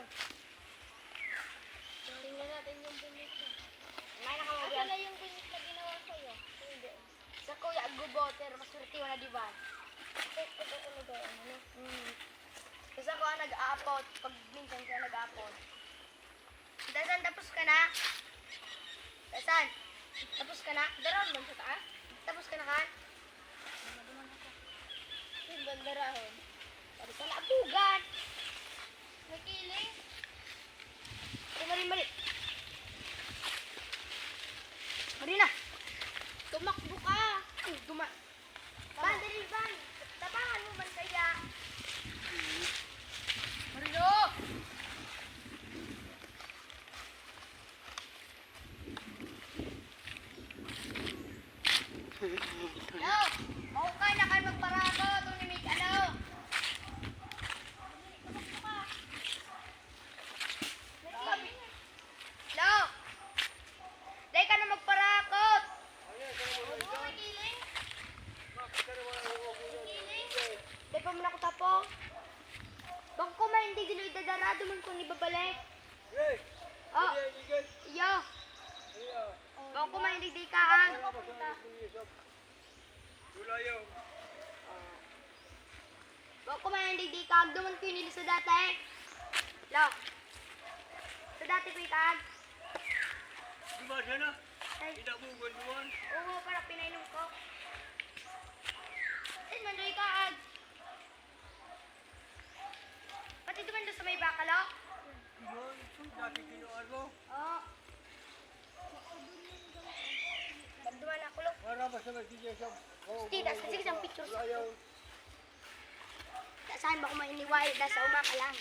yun. Tingnan natin yung binis niya. May nakamagyan. na yung binis na ginawa sa'yo? Hindi. Sa kuya, guboter, maswerte na di ba? Ito, ito talaga, ano? Mm. Kasi ako ang nag-aapot, pag minsan siya nag-aapot. Dasan, tapos ka na? Dasan, tapos ka na? Daron mo sa taas? Tapos ka na ka? Yung bandarahon. Sabi Ay, duma. Ban, dali, ban. Tabangan mo man kaya. Marilo! Ano? Mahukay na kayo magparako. Tumimik, ano? Sabi. Lo! Dahil ka na magparakot! Oo, nakiling? Nakiling? Dahil pa man ako tapo. Bang ko man hindi gino idadarado man kung ibabalik. Oh, iyo. Bang ko man hindi di kaan. Bang ko man hindi di kaan. Duman ko yun sa dati. Lo. Sa dati ko ikaan. Ay, oo, para pinainom ko. Eh, nandoy kaan. Pati duman doon sa may bakalo. Oo. Pagduman ako lo. Tita, sige isang picture sa Saan ba ko mainiway? Nasa umaka lang.